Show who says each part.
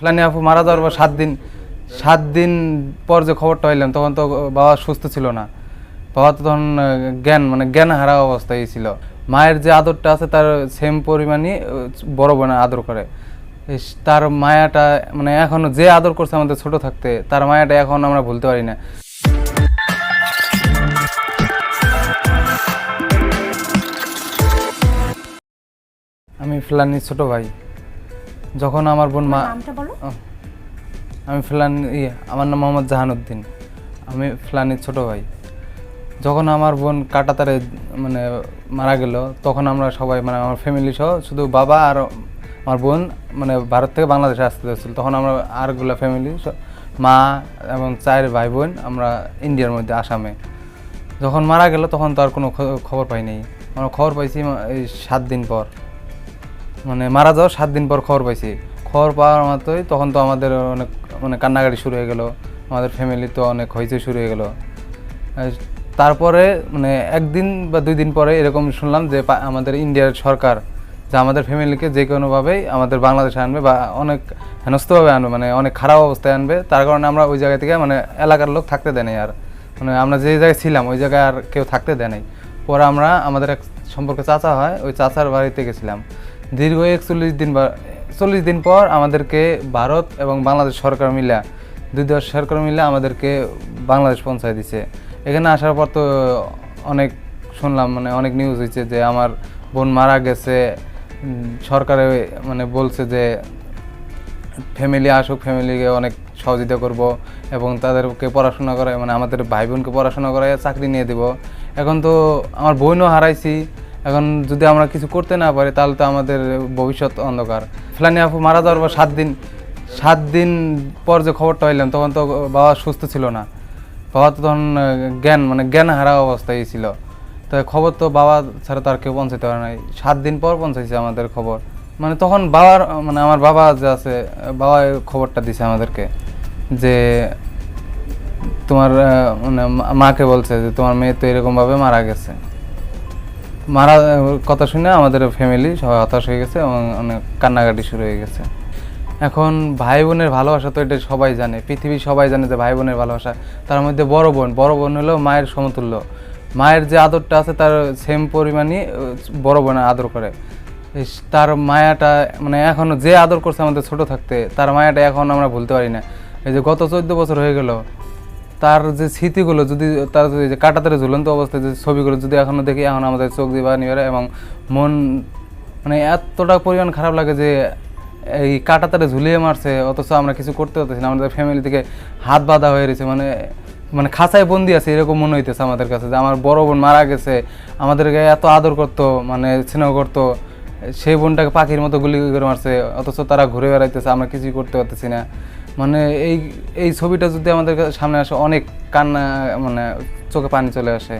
Speaker 1: ফ্লানি আপু মারা যাওয়ার পর সাত দিন সাত দিন পর যে খবরটা হইলাম তখন তো বাবা সুস্থ ছিল না। বাবা তো তখন জ্ঞান মানে জ্ঞান হারা অবস্থায় ছিল। মায়ের যে আদরটা আছে তার সেম পরিমাণই বড় বোন আদর করে। তার মায়াটা মানে এখনও যে আদর করছে আমাদের ছোট থাকতে, তার মায়াটা এখন আমরা ভুলতে পারি না। আমি ফ্লানির ছোট ভাই। যখন আমার বোন মা
Speaker 2: নামটা বলো।
Speaker 1: আমি ফ্লান ইয়ে আমার নাম মোহাম্মদ জাহানুদ্দিন। আমি ফ্লানির ছোট ভাই। যখন আমার বোন কাটাতারে মানে মারা গেল তখন আমরা সবাই মানে আমার ফ্যামিলি সহ শুধু বাবা আর আমার বোন মানে ভারত থেকে বাংলাদেশে আসতে যাচ্ছিল তখন আমরা আরগুলা ফ্যামিলি মা এবং চার ভাই বোন আমরা ইন্ডিয়ার মধ্যে আসামে। যখন মারা গেল তখন তো আর কোনো খবর পাইনি আমরা খবর পাইছি এই সাত দিন পর। মানে মারা যাওয়ার সাত দিন পর খবর পাইছি। খবর পাওয়ার মাত্রই তখন তো আমাদের অনেক মানে কান্নাকাটি শুরু হয়ে গেল। আমাদের ফ্যামিলি তো অনেক হইচই শুরু হয়ে গেল। তারপরে মানে একদিন বা দুই দিন পরে এরকম শুনলাম যে আমাদের ইন্ডিয়ার সরকার যে আমাদের ফ্যামিলিকে যে কোনোভাবেই আমাদের বাংলাদেশে আনবে বা অনেক হেনস্থভাবে আনবে মানে অনেক খারাপ অবস্থায় আনবে। তার কারণে আমরা ওই জায়গা থেকে মানে এলাকার লোক থাকতে দেয় আর। মানে আমরা যে জায়গায় ছিলাম, ওই জায়গায় আর কেউ থাকতে দেয় নাই। পরে আমরা, আমাদের এক সম্পর্কে চাচা হয়, ওই চাচার বাড়িতে গেছিলাম। দীর্ঘ একচল্লিশ দিন বা চল্লিশ দিন পর আমাদেরকে ভারত এবং বাংলাদেশ সরকার মিলা, দুই দেশ সরকার মিলে আমাদেরকে বাংলাদেশ পৌঁছায় দিছে। এখানে আসার পর তো অনেক শুনলাম মানে অনেক নিউজ হয়েছে যে আমার বোন মারা গেছে। সরকারে মানে বলছে যে ফ্যামিলি আসুক ফ্যামিলিকে অনেক সহযোগিতা করব এবং তাদেরকে পড়াশোনা করায় মানে আমাদের ভাই বোনকে পড়াশোনা করায় চাকরি নিয়ে দেব। এখন তো আমার বোনও হারাইছি এখন যদি আমরা কিছু করতে না পারি, তাহলে তো আমাদের ভবিষ্যৎ অন্ধকার। ফ্লানি আপু মারা যাওয়ার পর সাত দিন সাত দিন পর যে খবরটা হইলাম তখন তো বাবা সুস্থ ছিল না। বাবা তো তখন জ্ঞান মানে জ্ঞান হারা অবস্থায় ছিল। তো খবর তো বাবা ছাড়া তো আর কেউ পৌঁছাতে পারে নাই। সাত দিন পর পৌঁছাইছে আমাদের খবর। মানে তখন বাবার মানে আমার বাবা যে আছে, বাবা খবরটা দিছে আমাদেরকে যে, তোমার মানে মাকে বলছে যে তোমার মেয়ে তো এরকমভাবে মারা গেছে। মারা কথা শুনে আমাদের ফ্যামিলি সবাই হতাশ হয়ে গেছে এবং অনেক কান্নাকাটি শুরু হয়ে গেছে। এখন ভাই বোনের ভালোবাসা তো এটা সবাই জানে, পৃথিবীর সবাই জানে যে ভাই বোনের ভালোবাসা। তার মধ্যে বড় বোন বড় বোন হলো মায়ের সমতুল্য। মায়ের যে আদরটা আছে তার সেম পরিমাণই বড় বোনের আদর করে। তার মায়াটা মানে এখনও যে আদর করছে আমাদের ছোট থাকতে, তার মায়াটা এখন আমরা ভুলতে পারি না। এই যে গত চোদ্দ বছর হয়ে গেল তার যে স্মৃতিগুলো, যদি তার যে কাটাতারে ঝুলন্ত অবস্থায় যে ছবিগুলো, যদি এখনও দেখি, এখন আমাদের চোখ দিয়ে বেরোয় এবং মন মানে এতটা পরিমাণ খারাপ লাগে যে এই কাটাতারে ঝুলিয়ে মারছে, অথচ আমরা কিছু করতে পারতেছি না। আমাদের ফ্যামিলি থেকে হাত বাঁধা হয়ে রয়েছে। মানে মানে খাঁচায় বন্দি আছে, এরকম মনে হইতেছে আমাদের কাছে যে আমার বড় বোন মারা গেছে আমাদেরকে এত আদর করতো মানে স্নেহ করতো, সেই বোনটাকে পাখির মতো গুলি করে মারছে, অথচ তারা ঘুরে বেড়াইতেছে, আমরা কিছুই করতে পারতেছি না। মানে এই এই ছবিটা যদি আমাদের সামনে আসে, অনেক কান্না মানে চোখে পানি চলে আসে।